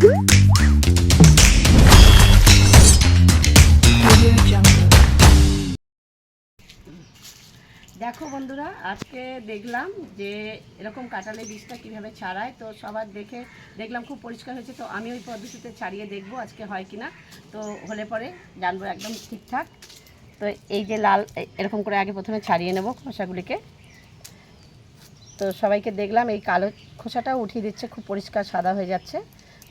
দেখো বন্ধুরা, আজকে দেখলাম যে এরকম কাঁঠালের বীজটা কীভাবে ছাড়ায়। তো সবার দেখে দেখলাম খুব পরিষ্কার হয়েছে, তো আমি ওই পদ্ধতিতে ছাড়িয়ে দেখব আজকে হয় কি না তো হলে পরে জানব একদম ঠিকঠাক। তো এই যে লাল এরকম করে আগে প্রথমে ছাড়িয়ে নেব খোসাগুলিকে। তো সবাইকে দেখলাম এই কালো খোসাটাও উঠিয়ে দিচ্ছে, খুব পরিষ্কার সাদা হয়ে যাচ্ছে।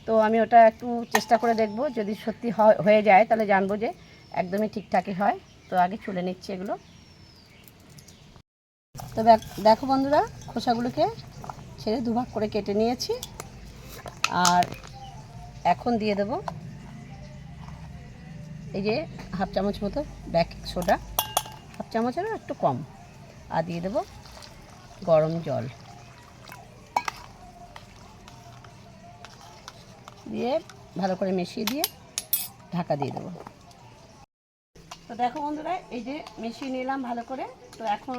তো আমি ওটা একটু চেষ্টা করে দেখব। যদি সত্যি হয়- যায়, তাহলে জানব যে একদমই ঠিকঠাকই হয়। তো আগে চুলে নিচ্ছি এগুলো। তো দেখ- দেখো বন্ধুরা, খোসাগুলোকে ছেড়ে দুভাগ করে কেটে নিয়েছি। আর এখন দিয়ে দেব এই যে হাফ চামচ মতো বেকিং সোডা হাফ চামচেরও একটু কম। আর দিয়ে দেব গরম জল। দিয়ে ভালো করে মিশিয়ে দিয়ে ঢাকা দিয়ে দেবো। তো দেখো বন্ধুরা, এই যে মিশিয়ে নিলাম ভালো করে। তো এখন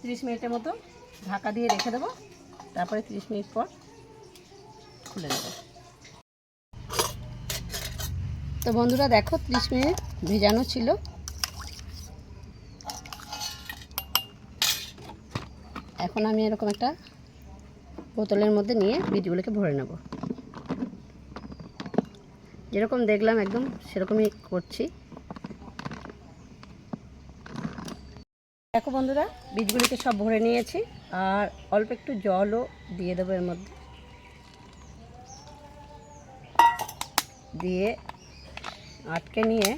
তিরিশ মিনিটের মতো ঢাকা দিয়ে রেখে দেবো। তারপরে তিরিশ মিনিট পর খুলে দেবো তো বন্ধুরা, দেখো তিরিশ মিনিট ভেজানো ছিল। এখন আমি এরকম একটা বোতলের মধ্যে নিয়ে বীজগুলোকে ভরে নেব। যেরকম দেখলাম একদম, সেরকমই করছি। দেখো বন্ধুরা, বীজগুলিকে সব ভরে নিয়েছি, আর অল্প একটু জলও দিয়ে দেবো এর মধ্যে। দিয়ে আটকে নিয়ে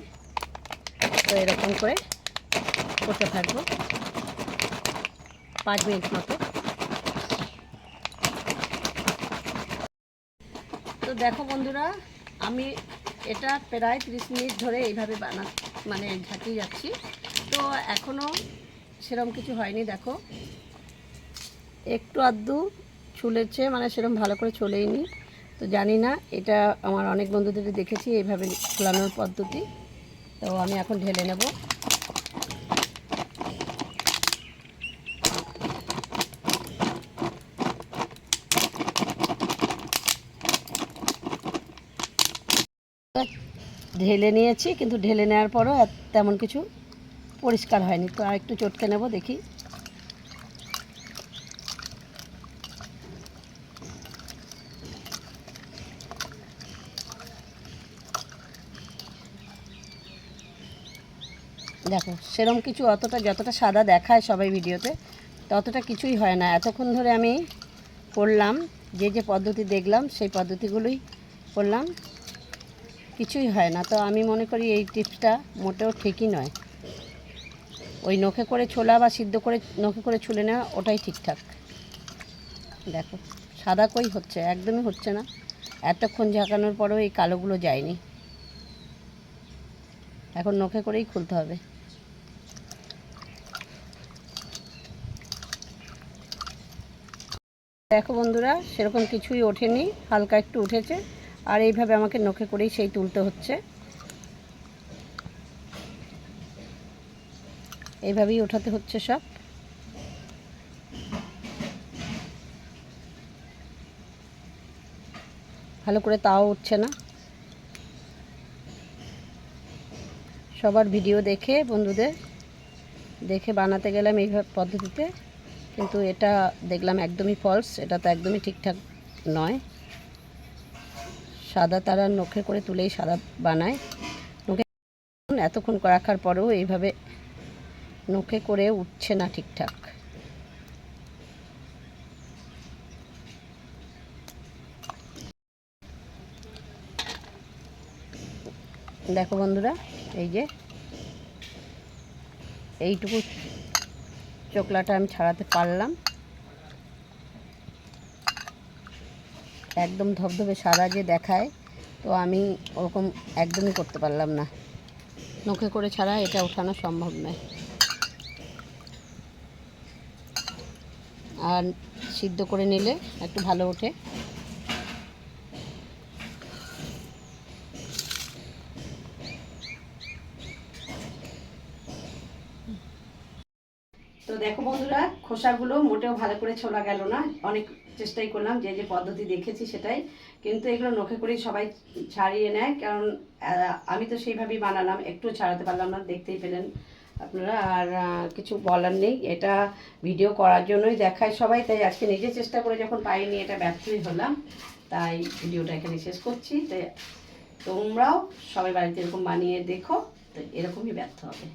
তো এরকম করে করতে থাকব পাঁচ মিনিট মতো। তো দেখো বন্ধুরা আমি এটা প্রায় তিরিশ মিনিট ধরে এইভাবে বানা মানে ঝাঁকিয়ে যাচ্ছি। তো এখনও সেরম কিছু হয়নি, দেখো। একটু আধটু ছুলেছে মানে সেরম ভালো করে চলেইনি তো জানি না, এটা আমার অনেক বন্ধুদের দেখেছি, এইভাবে ছোলানোর পদ্ধতি। তো আমি এখন ঢেলে নেব। ঢেলে নিয়েছি, কিন্তু ঢেলে নেওয়ার পরও তেমন কিছু পরিষ্কার হয়নি। তো আর একটু চটকে নেব, দেখি। দেখো, সেরম কিছু অতটা যতটা সাদা দেখায় সবাই ভিডিওতে, ততটা কিছুই হয় না। এতক্ষণ ধরে আমি করলাম, যে যে পদ্ধতি দেখলাম, সেই পদ্ধতিগুলোই করলাম। কিছুই হয় না। তো আমি মনে করি এই টিপসটা মোটেও ঠিকই নয়। ওই নখে করে ছোলা বা সিদ্ধ করে, নখে করে ছুলে নেওয়া ওটাই ঠিকঠাক। দেখো, সাদা কই হচ্ছে? একদমই হচ্ছে না। এতক্ষণ ঝাঁকানোর পরেও এই কালোগুলো যায়নি। এখন নখে করেই খুলতে হবে। দেখো বন্ধুরা, সেরকম কিছুই ওঠেনি। হালকা একটু উঠেছে। আর এইভাবে আমাকে নখে করেই সেই তুলতে হচ্ছে। এইভাবেই ওঠাতে হচ্ছে সব। ভালো করে তাও উঠছে না। সবার ভিডিও দেখে বন্ধুদের, দেখে বানাতে গেলাম এই পদ্ধতিতে। কিন্তু এটা দেখলাম একদমই ফলস এটা তো একদমই ঠিকঠাক নয়। সাদা তারা নখে করে তুলেই সাদা বানায়। নখে এতক্ষণ রাখার পরেও এইভাবে নখে করে উঠছে না ঠিকঠাক। দেখো বন্ধুরা, এই যে এইটুকু চোকলাটা আমি ছাড়াতে পারলাম। একদম ধবধবে সাদা যে দেখায়, তো আমি ওরকম একদমই করতে পারলাম না। নখে করে ছাড়া এটা ওঠানো সম্ভব নয়। আর সিদ্ধ করে নিলে একটু ভালো ওঠে। তো দেখো বন্ধুরা, খোসাগুলো মোটেও ভালো করে ছোলা গেল না। অনেক চেষ্টাই করলাম, যে যে পদ্ধতি দেখেছি সেটাই। কিন্তু এগুলো নখে করেই সবাই ছাড়িয়ে নেয়, কারণ আমি তো সেইভাবেই বানালাম, একটু ছাড়াতে পারলাম না, দেখতেই পেলেন আপনারা, আর কিছু বলার নেই। এটা ভিডিও করার জন্যই দেখায় সবাই, তাই আজকে নিজে চেষ্টা করে যখন পাইনি, এটা ব্যর্থই হলাম। তাই ভিডিওটা এখানে শেষ করছি। তাই তোমরাও সবাই বাড়িতে এরকম বানিয়ে দেখো, তো এরকমই ব্যর্থ হবে।